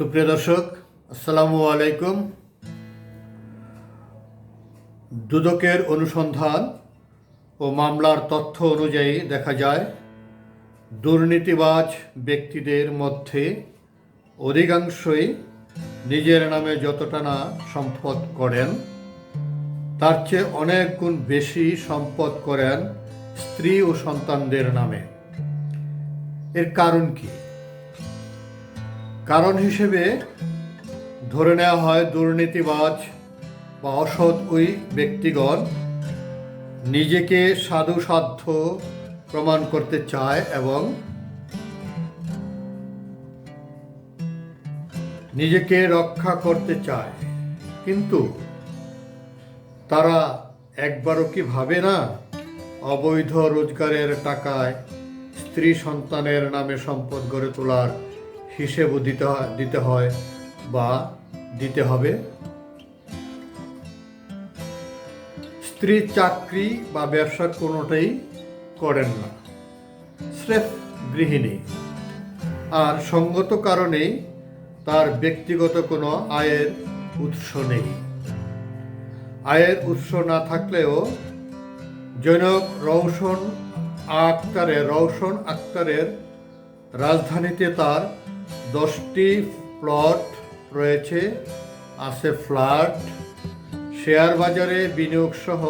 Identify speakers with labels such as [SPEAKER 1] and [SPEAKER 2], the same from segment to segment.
[SPEAKER 1] সুপ্রিয় দর্শক, আসসালামু আলাইকুম। দুদকের অনুসন্ধান ও মামলার তথ্য অনুযায়ী দেখা যায়, দুর্নীতিবাজ ব্যক্তিদের মধ্যে অধিকাংশই নিজের নামে যতটা না সম্পদ করেন, তার চেয়ে অনেক গুণ বেশি সম্পদ করেন স্ত্রী ও সন্তানদের নামে। এর কারণ কি? কারণ হিসেবে ধরে নেওয়া হয় দুর্নীতিবাজ বা অসৎ ওই ব্যক্তিগণ নিজেকে সাধু সাধ্য প্রমাণ করতে চায় এবং নিজেকে রক্ষা করতে চায়। কিন্তু তারা একবারও কি ভাবে না, অবৈধ রোজগারের টাকায় স্ত্রী সন্তানের নামে সম্পদ গড়ে তোলার হিসেবও দিতে দিতে হয় বা দিতে হবে। স্ত্রী চাকরি বা ব্যবসা কোনোটাই করেন না। স্রেফ গৃহিণী। আর সঙ্গত কারণেই তার ব্যক্তিগত কোনো আয়ের উৎস নেই। আয়ের উৎস না থাকলেও জনক রৌশন আক্তারের রৌশন আক্তারের রাজধানীতে তার দশটি প্লট রয়েছে, আছে ফ্ল্যাট, শেয়ার বাজারে বিনিয়োগ সহ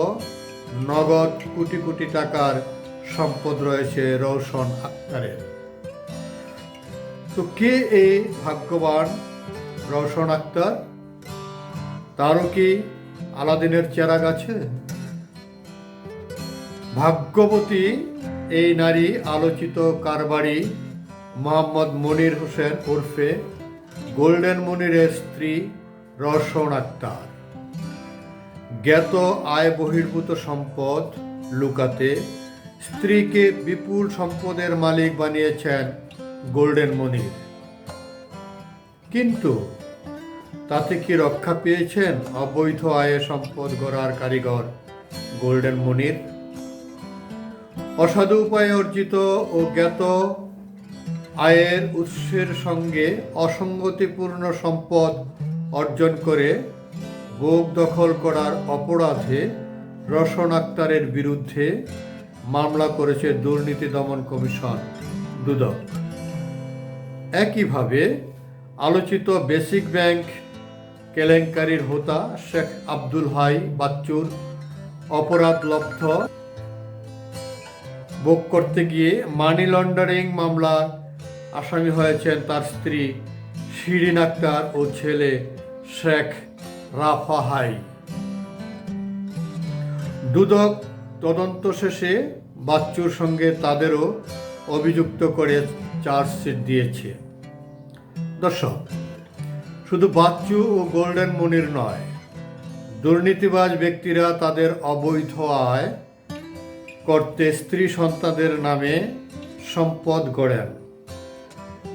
[SPEAKER 1] নগদ কোটি কোটি টাকার সম্পদ রয়েছে রৌশন আক্তারের। তো কে এই ভাগ্যবান রৌশন আক্তার? তারও কি আলাদিনের চেরাগ আছে? ভাগ্যবতী এই নারী আলোচিত কারবারি মোহাম্মদ মনির হোসেন ওরফে গোল্ডেন মনিরের স্ত্রী রওশন আক্তার। জ্ঞাত আয় বহির্ভূত সম্পদ লুকাতে স্ত্রীকে বিপুল সম্পদের মালিক বানিয়েছেন গোল্ডেন মনির। কিন্তু তাতে কি রক্ষা পেয়েছেন অবৈধ আয়ে সম্পদ গড়ার কারিগর গোল্ডেন মনির? অসাধু উপায়ে অর্জিত ও জ্ঞাত আয়ের উৎসের সঙ্গে অসঙ্গতিপূর্ণ সম্পদ অর্জন করে ভোগ দখল করার অপরাধে রসন আক্তারের বিরুদ্ধে মামলা করেছে দুর্নীতি দমন কমিশন, দুদক। একইভাবে আলোচিত বেসিক ব্যাংক কেলেঙ্কারির হোতা শেখ আব্দুল হাই বাচ্চুর অপরাধ লব্ধ। ভোগ করতে গিয়ে মানি লন্ডারিং মামলা আসামি হয়েছেন তার স্ত্রী শিরিন আক্তার ও ছেলে শেখ রাফা হাই দুদক তদন্ত শেষে বাচ্চুর সঙ্গে তাদেরও অভিযুক্ত করে চার্জশিট দিয়েছে। দর্শক, শুধু বাচ্চু ও গোল্ডেন মনির নয়, দুর্নীতিবাজ ব্যক্তিরা তাদের অবৈধ আয় করতে স্ত্রী সন্তানদের নামে সম্পদ গড়েন।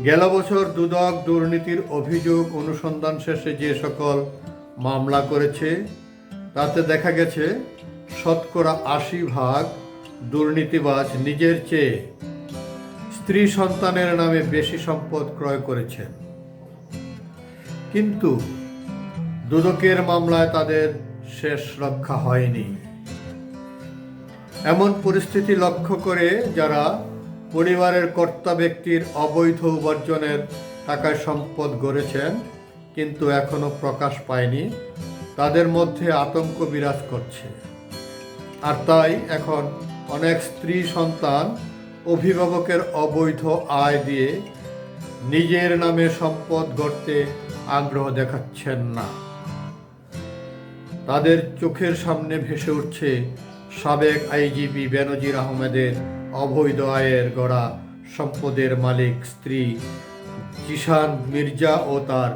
[SPEAKER 1] গেল বছর দুদক দুর্নীতির অভিযোগ অনুসন্ধান শেষে যে সকল মামলা করেছে, তাতে দেখা গেছে শতকরা আশি ভাগ দুর্নীতিবাজ নিজের চেয়ে স্ত্রী সন্তানের নামে বেশি সম্পদ ক্রয় করেছেন। কিন্তু দুদকের মামলায় তাদের শেষ রক্ষা হয়নি। এমন পরিস্থিতি লক্ষ্য করে যারা পরিবারের কর্তা ব্যক্তির অবৈধ উপার্জনের টাকায় সম্পদ গড়েছেন, কিন্তু এখনও প্রকাশ পায়নি। তাদের মধ্যে আতঙ্ক বিরাজ করছে। আর তাই এখন অনেক স্ত্রী সন্তান অভিভাবকের অবৈধ আয় দিয়ে নিজের নামে সম্পদ গড়তে আগ্রহ দেখাচ্ছেন না। তাদের চোখের সামনে ভেসে উঠছে সাবেক আইজিপি বেনজির আহমেদের অবৈধ আয়ের গড়া সম্পদের মালিক স্ত্রী জিশান মির্জা ও তার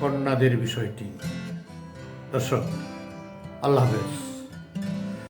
[SPEAKER 1] কন্যাদের বিষয়টি। দর্শক, আল্লাহ হাফেজ।